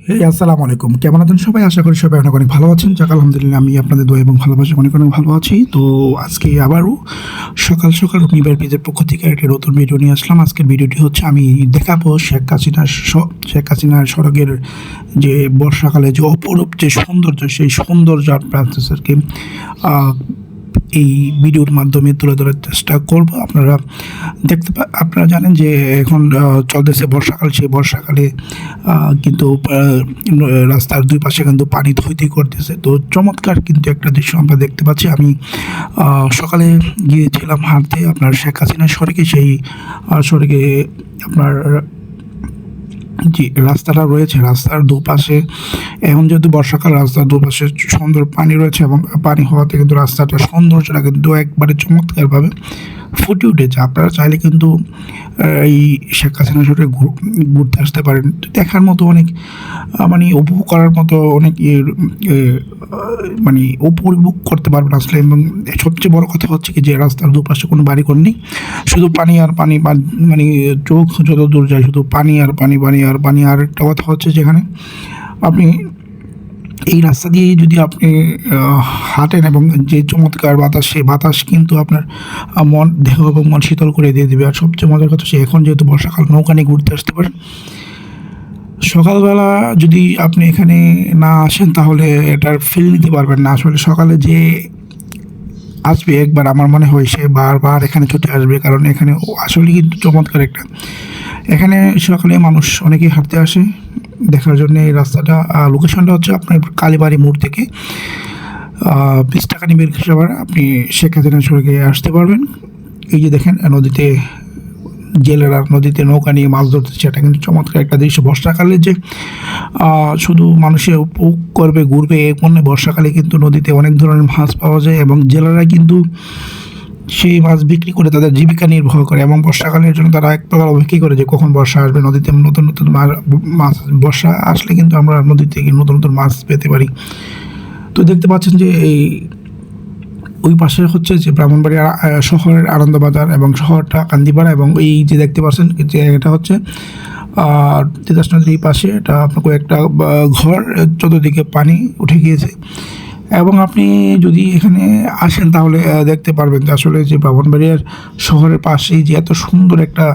এই আসসালামু আলাইকুম। কেমন আছেন সবাই? আশা করি সবাই অনেক অনেক ভালো আছেন। যাক আলহামদুলিল্লাহ আমি আপনাদের দোয়া এবং ভালোবাসা অনেক অনেক ভালো আছি। তো আজকে আবারও সকাল সকাল রবিবার পেজের পক্ষ থেকে একটি নতুন ভিডিও নিয়ে আসলাম। আজকের ভিডিওটি হচ্ছে আমি দেখাবো শেখ হাসিনার শেখ হাসিনার সড়কের যে বর্ষাকালে যে অপরূপ যে সৌন্দর্য সেই সৌন্দর্য আপনাদেরকে আহ, এই ভিডিওর মাধ্যমে তুলে ধরার চেষ্টা করব। আপনারা দেখতে পা- আপনারা জানেন যে এখন চলতেছে বর্ষাকাল। সেই বর্ষাকালে কিন্তু রাস্তার দুই পাশে কিন্তু পানি ধুইতে করতেছে। তো চমৎকার কিন্তু একটা দৃশ্য আমরা দেখতে পাচ্ছি। আমি সকালে গিয়েছিলাম হাঁটতে। আপনার শেখ হাসিনা সড়কে সেই সড়কে আপনার জি, রাস্তাটা রয়েছে, রাস্তার দুপাশে, এখন যেহেতু বর্ষাকাল, রাস্তার দুপাশে সুন্দর পানি রয়েছে এবং পানি হওয়াতে কিন্তু রাস্তাটা সৌন্দর্যটা কিন্তু একবারে চমৎকারভাবে ফুটে উঠেছে। আপনারা চাইলে কিন্তু এই শেখ হাসিনা সরে ঘুরতে আসতে পারেন। দেখার মতো অনেক মানে উপভোগ করার মতো অনেক ইয়ে, মানে উপভোগ করতে পারবেন আসলে। এবং সবচেয়ে বড় কথা হচ্ছে কি যে রাস্তার দুপাশে কোনো বাড়ি ঘর নেই। শুধু পানি আর পানি মানে চোখ যত দূর যায় শুধু পানি আর পানি পানি আর পানি। আর একটা কথা হচ্ছে যেখানে আপনি এই রাস্তা দিয়ে যদি আপনি হাঁটেন এবং যে চমৎকার বাতাস, সেই বাতাস কিন্তু আপনার মন, দেহ এবং মন শীতল করে দিয়ে দেবে। আর সবচেয়ে মজার কথা হচ্ছে, এখন যেহেতু বর্ষাকাল, নৌকা নিয়ে ঘুরতে আসতে পারেন। সকালবেলা যদি আপনি এখানে না আসেন, তাহলে এটার ফিল নিতে পারবেন না। আসলে সকালে যে আসবে, একবার আমার মনে হয় সে বারবার এখানে ছুটে আসবে, কারণ এখানে আসলে কিন্তু চমৎকার একটা। এখানে সকালে মানুষ অনেকেই হাঁটতে আসে। দেখার জন্য এই রাস্তাটা লোকেশনটা হচ্ছে আপনার কালীবাড়ি মোড় থেকে বিশ টাকা নিবে রিক্সা আপনি শেখ হাসিনা সড়কে আসতে পারবেন। এই যে দেখেন, নদীতে জেলেরা নদীতে নৌকা নিয়ে মাছ ধরতে সেটা কিন্তু চমৎকার একটা দৃশ্য। বর্ষাকালে যে শুধু মানুষে উপভোগ করবে, ঘুরবে এর মনে বর্ষাকালে কিন্তু নদীতে অনেক ধরনের মাছ পাওয়া যায় এবং জেলেরা কিন্তু সেই মাছ বিক্রি করে তাদের জীবিকা নির্বাহ করে এবং বর্ষাকালের জন্য তারা এক প্রকার অপেক্ষা করে যে কখন বর্ষা আসবে নদীতে নতুন নতুন মাছ বর্ষা আসলে কিন্তু আমরা নদী থেকে নতুন নতুন মাছ পেতে পারি। তো দেখতে পাচ্ছেন যে এই ওই পাশে হচ্ছে যে ব্রাহ্মণবাড়িয়া আহ, শহরের আনন্দবাজার এবং শহরটা কান্দিপাড়া এবং এই যে দেখতে পাচ্ছেন যে এটা হচ্ছে আর তিতাস নদীর পাশে এটা আপনার কয়েকটা ঘর চতুর্দিকে পানি উঠে গিয়েছে। এবং আপনি যদি এখানে আসেন তাহলে দেখতে পারবেন যে আসলে যে ব্রাহ্মণবাড়িয়ার শহরের পাশেই যে এত সুন্দর একটা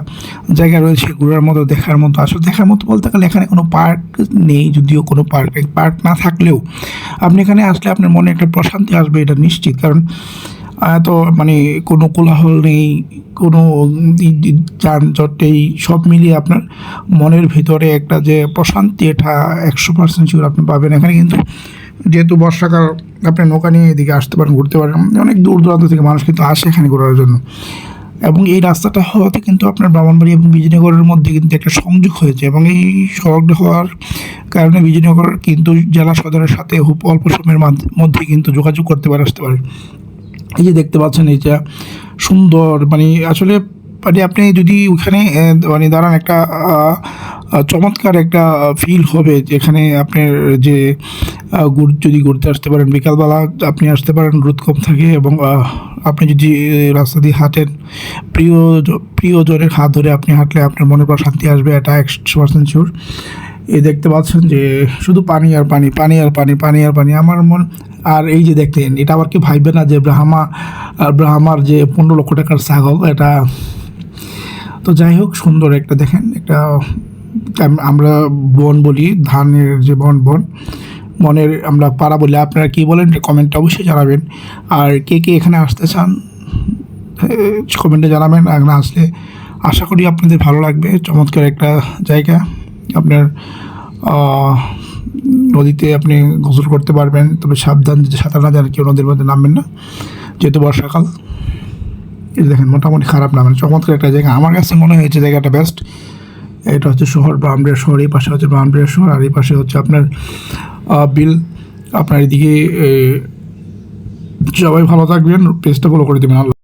জায়গা রয়েছে, ঘোরার মতো, দেখার মতো। আসলে দেখার মতো বলতে গেলে এখানে কোনো পার্ক নেই, যদিও কোনো পার্ক পার্ক না থাকলেও আপনি এখানে আসলে আপনার মনে একটা প্রশান্তি আসবে, এটা নিশ্চিত। কারণ এত মানে কোনো কোলাহল নেই, কোনো যানজট নেই, সব মিলিয়ে আপনার মনের ভিতরে একটা যে প্রশান্তি, এটা একশো পার্সেন্ট শিওর আপনি পাবেন। এখানে কিন্তু যেহেতু বর্ষাকাল, আপনি নৌকা নিয়ে এদিকে আসতে পারেন, ঘুরতে পারেন, অনেক দূর দূরান্ত থেকে মানুষ কিন্তু আসে এখানে ঘোরার জন্য। এবং এই রাস্তাটা হওয়াতে কিন্তু আপনার ব্রাহ্মণবাড়ি এবং বিজয়নগরের মধ্যে কিন্তু একটা সংযোগ হয়েছে এবং এই সড়কটা হওয়ার কারণে বিজয়নগর কিন্তু জেলা সদরের সাথে খুব অল্প সময়ের মধ্যে কিন্তু যোগাযোগ করতে পারে, আসতে পারে। এই যে দেখতে পাচ্ছেন এটা সুন্দর মানে আসলে মানে আপনি যদি ওখানে মানে দাঁড়ান একটা চমৎকার একটা ফিল হবে যেখানে আপনার যে যদি ঘুরতে আসতে পারেন, বিকালবেলা আপনি আসতে পারেন, রোদ কম থাকে এবং আপনি যদি রাস্তা দিয়ে হাঁটেন, প্রিয় প্রিয়জনের হাত ধরে আপনি হাঁটলে আপনার মনে পর শান্তি আসবে, এটা একশো পার্সেন্ট শিওর এই দেখতে পাচ্ছেন যে, শুধু পানি আর পানি পানি আর পানি পানি আর পানি, আমার মন, আর এই যে দেখতেন এটা আবার কি ভাইবে না যে ব্রাহ্মা, আর ব্রাহ্মার যে পনেরো লক্ষ টাকার ছাগল, এটা, তো যাই হোক, সুন্দর একটা দেখেন, একটা আমরা বন বলি, ধানের যে বন বন মনের আমরা পাড়া বলি, আপনারা কি বলেন কমেন্টে অবশ্যই জানাবেন। আর কে কে এখানে আসতে চান কমেন্টে জানাবেন। আর না আসলে আশা করি আপনাদের ভালো লাগবে। চমৎকার একটা জায়গা। আপনার নদীতে আপনি গোসল করতে পারবেন। তবে সাবধান, যে সাঁতার না জানে কেউ নদীর মধ্যে নামবেন না। যেহেতু বর্ষাকাল যে দেখেন মোটামুটি খারাপ না মানে চমৎকার একটা জায়গা। আমার কাছে মনে হয়েছে জায়গাটা বেস্ট এটা হচ্ছে শহর ব্রাহ্মণবাড়িয়া শহর, এই পাশে হচ্ছে ব্রাহ্মণবাড়িয়া শহর, আর এই পাশে হচ্ছে আপনার বিল আপনার এদিকে সবাই ভালো থাকবেন পেজটা ফলো করে দেবেন